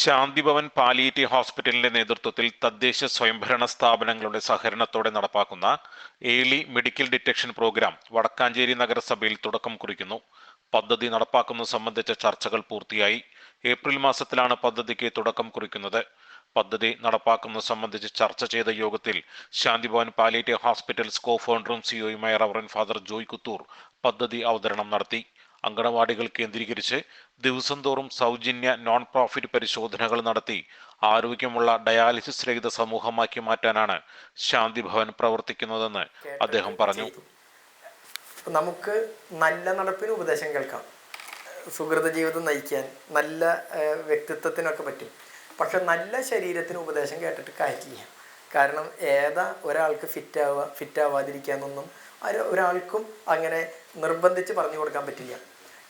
Shanti Bhavan palliative ഹോസ്പിറ്റലിന്റെ നേതൃത്വത്തിൽ തദ്ദേശ സ്വയംഭരണ സ്ഥാപനങ്ങളുടെ സഹകരണത്തോടെ നടപ്പാക്കുന്ന ഏലി മെഡിക്കൽ ഡിറ്റക്ഷൻ പ്രോഗ്രാം വടക്കാഞ്ചേരി നഗരസഭയിൽ തുടക്കം കുറിക്കുന്നു. പദ്ധതി നടപ്പാക്കുന്നത് സംബന്ധിച്ച ചർച്ചകൾ പൂർത്തിയായി. ഏപ്രിൽ മാസത്തിലാണ് പദ്ധതിക്ക് തുടക്കം കുറിക്കുന്നത്. പദ്ധതി നടപ്പാക്കുന്നത് സംബന്ധിച്ച് ചർച്ച ചെയ്ത യോഗത്തിൽ ശാന്തിഭവൻ പാലിയേറ്റീവ് ഹോസ്പിറ്റൽ സ്കോ ഫൗണ്ടറും സിഒയുമായ റവറൻ ഫാദർ ജോയ് കുത്തൂർ പദ്ധതി അവതരണം നടത്തി. അങ്കണവാടികൾ കേന്ദ്രീകരിച്ച് ദിവസം തോറും സൗജന്യ നോൺ പ്രോഫിറ്റ് പരിശോധനകൾ നടത്തി ആരോഗ്യമുള്ള ഡയാലിസിസ് രഹിത സമൂഹമാക്കി മാറ്റാനാണ് ശാന്തി ഭവൻ പ്രവർത്തിക്കുന്നതെന്ന് അദ്ദേഹം പറഞ്ഞു. നമുക്ക് നല്ല നടപ്പിന് ഉപദേശം കേൾക്കാം. സുഹൃത ജീവിതം നയിക്കാൻ നല്ല വ്യക്തിത്വത്തിനൊക്കെ പറ്റും. പക്ഷെ നല്ല ശരീരത്തിന് ഉപദേശം കേട്ടിട്ട് കാര്യമില്ല. കാരണം ഏതാ ഒരാൾക്ക് ഫിറ്റ് ആവുക ഫിറ്റ് ആവാതിരിക്കാന്നൊന്നും ഒരാൾക്കും അങ്ങനെ നിർബന്ധിച്ച് പറഞ്ഞു കൊടുക്കാൻ പറ്റില്ല.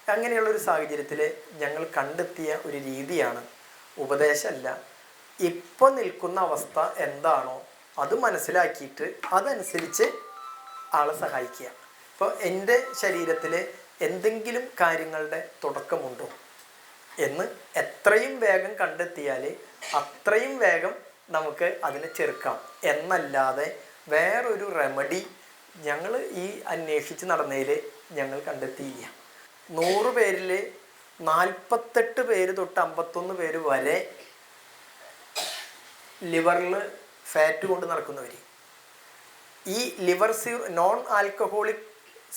അങ്ങനെയുള്ള ഒരു സാഹചര്യത്തിൽ ഞങ്ങൾ കണ്ടെത്തിയ ഒരു രീതിയാണ് ഉപദേശമല്ല ഇപ്പോൾ നിൽക്കുന്ന അവസ്ഥ എന്താണോ അത് മനസ്സിലാക്കിയിട്ട് അതനുസരിച്ച് ആളെ സഹായിക്കുക. ഇപ്പോൾ എന്റെ ശരീരത്തിൽ എന്തെങ്കിലും കാര്യങ്ങളുടെ തുടക്കമുണ്ടോ എന്ന് എത്രയും വേഗം കണ്ടെത്തിയാൽ അത്രയും വേഗം നമുക്ക് അതിനെ ചെറുക്കാം. എന്നല്ലാതെ വേറൊരു റെമഡി ഞങ്ങൾ ഈ അന്വേഷിച്ച് നടന്നതിൽ ഞങ്ങൾ കണ്ടെത്തിയില്ല. നൂറ് പേരിൽ നാൽപ്പത്തെട്ട് പേര് തൊട്ട് അമ്പത്തൊന്ന് പേര് വരെ ലിവറിൽ ഫാറ്റ് കൊണ്ട് നടക്കുന്നവർ ഈ ലിവർ സീറോ നോൺ ആൽക്കഹോളിക്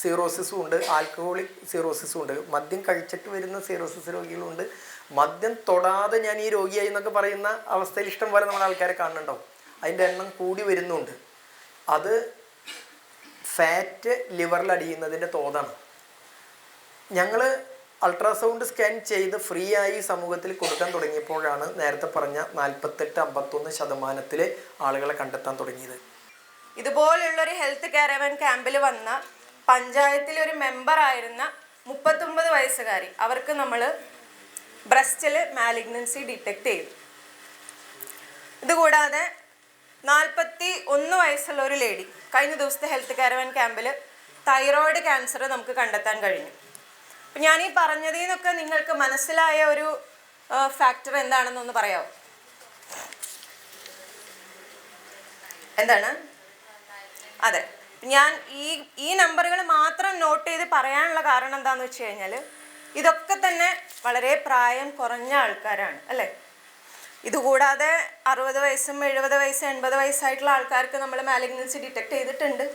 സീറോസിസും ഉണ്ട് ആൽക്കഹോളിക് സീറോസിസും ഉണ്ട് മദ്യം കഴിച്ചിട്ട് വരുന്ന സീറോസിസ് രോഗികളുണ്ട്. മദ്യം തൊടാതെ ഞാൻ ഈ രോഗിയായി എന്നൊക്കെ പറയുന്ന അവസ്ഥയിൽ ഇഷ്ടം പോലെ നമ്മൾ ആൾക്കാരെ കാണുന്നുണ്ടാവും. അതിന്റെ എണ്ണം കൂടി വരുന്നുണ്ട്. അത് ഫാറ്റ് ലിവറിൽ അടിയുന്നതിന്റെ തോതാണ്. ഞങ്ങൾ അൾട്രാസൗണ്ട് സ്കാൻ ചെയ്ത് ഫ്രീ ആയി സമൂഹത്തിൽ കൊടുക്കാൻ തുടങ്ങിയപ്പോഴാണ് നേരത്തെ പറഞ്ഞ നാൽപ്പത്തെട്ട് അമ്പത്തൊന്ന് ശതമാനത്തിൽ ആളുകളെ കണ്ടെത്താൻ തുടങ്ങിയത്. ഇതുപോലുള്ളൊരു ഹെൽത്ത് കെയർ ക്യാമ്പിൽ വന്ന പഞ്ചായത്തിലെ ഒരു മെമ്പർ ആയിരുന്ന മുപ്പത്തൊമ്പത് വയസ്സുകാരി. അവർക്ക് നമ്മൾ ബ്രസ്റ്റിൽ മാലിഗ്നൻസി ഡിറ്റക്ട് ചെയ്തു. ഇതുകൂടാതെ നാൽപ്പത്തി ഒന്ന് വയസ്സുള്ള ഒരു ലേഡി കഴിഞ്ഞ ദിവസത്തെ ഹെൽത്ത് കെയർ ക്യാമ്പിൽ തൈറോയിഡ് ക്യാൻസർ നമുക്ക് കണ്ടെത്താൻ കഴിഞ്ഞു. ഞാൻ ഈ പറഞ്ഞതിൽ നിന്നൊക്കെ നിങ്ങൾക്ക് മനസ്സിലായ ഒരു ഫാക്ടർ എന്താണെന്നൊന്ന് പറയാമോ എന്താണ്? അതെ. ഞാൻ ഈ ഈ നമ്പറുകൾ മാത്രം നോട്ട് ചെയ്ത് പറയാനുള്ള കാരണം എന്താണെന്ന് വെച്ച് കഴിഞ്ഞാൽ ഇതൊക്കെ തന്നെ വളരെ പ്രായം കുറഞ്ഞ ആൾക്കാരാണ് അല്ലേ? ഇതുകൂടാതെ അറുപത് വയസ്സും എഴുപത് വയസ്സും എൺപത് വയസ്സായിട്ടുള്ള ആൾക്കാർക്ക് നമ്മൾ മാലിഗ്നൻസി ഡിറ്റക്ട് ചെയ്തിട്ടുണ്ട്.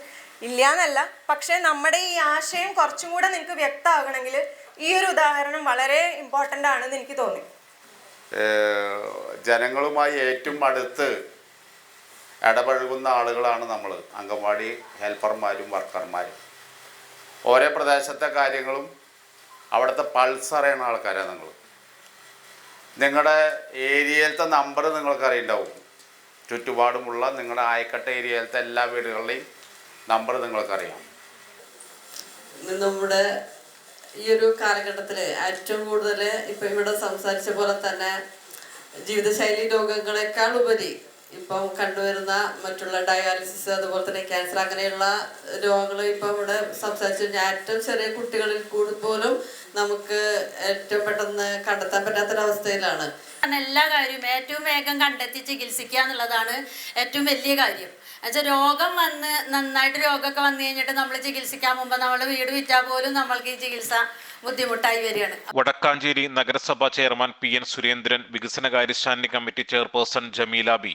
ഇല്ല എന്നല്ല പക്ഷേ നമ്മുടെ ഈ ആശയം കുറച്ചും കൂടെ നിങ്ങൾക്ക് വ്യക്തമാകണമെങ്കിൽ ഈ ഒരു ഉദാഹരണം വളരെ ഇമ്പോർട്ടന്റ് ആണെന്ന് എനിക്ക് തോന്നി. ജനങ്ങളുമായി ഏറ്റവും അടുത്ത് ഇടപഴകുന്ന ആളുകളാണ് നമ്മൾ അംഗൻവാടി ഹെൽപ്പർമാരും വർക്കർമാരും. ഓരോ പ്രദേശത്തെ കാര്യങ്ങളും അവിടുത്തെ പൾസ് അറിയുന്ന ആൾക്കാരാണ് നിങ്ങൾ നിങ്ങളുടെ ഏരിയയിലത്തെ നമ്പർ നിങ്ങൾക്ക് അറിയുണ്ടാവും ചുറ്റുപാടുമുള്ള നിങ്ങളുടെ ആയക്കട്ട ഏരിയയിലത്തെ എല്ലാ വീടുകളുടെയും നമ്പർ നിങ്ങൾക്കറിയാം അറിയാം. നമ്മുടെ ഈ ഒരു കാലഘട്ടത്തിൽ ഏറ്റവും കൂടുതൽ ഇപ്പം ഇവിടെ സംസാരിച്ച പോലെ തന്നെ ജീവിതശൈലി രോഗങ്ങളെക്കാൾ ഉപരി ഇപ്പം കണ്ടുവരുന്ന മറ്റുള്ള ഡയാലിസിസ് അതുപോലെ തന്നെ ക്യാൻസർ അങ്ങനെയുള്ള രോഗങ്ങൾ ഇപ്പം ഇവിടെ സംസാരിച്ചു ഏറ്റവും ചെറിയ കുട്ടികളിൽ കൂടി പോലും നമുക്ക് ഏറ്റവും പെട്ടെന്ന് കണ്ടെത്താൻ പറ്റാത്തൊരവസ്ഥയിലാണ്. എല്ലാ കാര്യവും ഏറ്റവും വേഗം കണ്ടെത്തി ചികിത്സിക്കുക എന്നുള്ളതാണ് ഏറ്റവും വലിയ കാര്യം. എന്നുവെച്ചാൽ രോഗം വന്ന് നന്നായിട്ട് രോഗമൊക്കെ വന്നു കഴിഞ്ഞിട്ട് നമ്മൾ ചികിത്സിക്കാൻ മുമ്പ് നമ്മൾ വീട് വിറ്റാൽ പോലും നമ്മൾക്ക് ഈ ചികിത്സ ബുദ്ധിമുട്ടായി വരികയാണ്. വടക്കാഞ്ചേരി നഗരസഭാ ചെയർമാൻ പി എൻ സുരേന്ദ്രൻ വികസന standing committee chairperson Jameelabi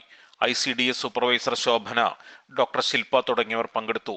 I C D S supervisor Shobhana doctor Shilpa തുടങ്ങിയവർ പങ്കെടുത്തു.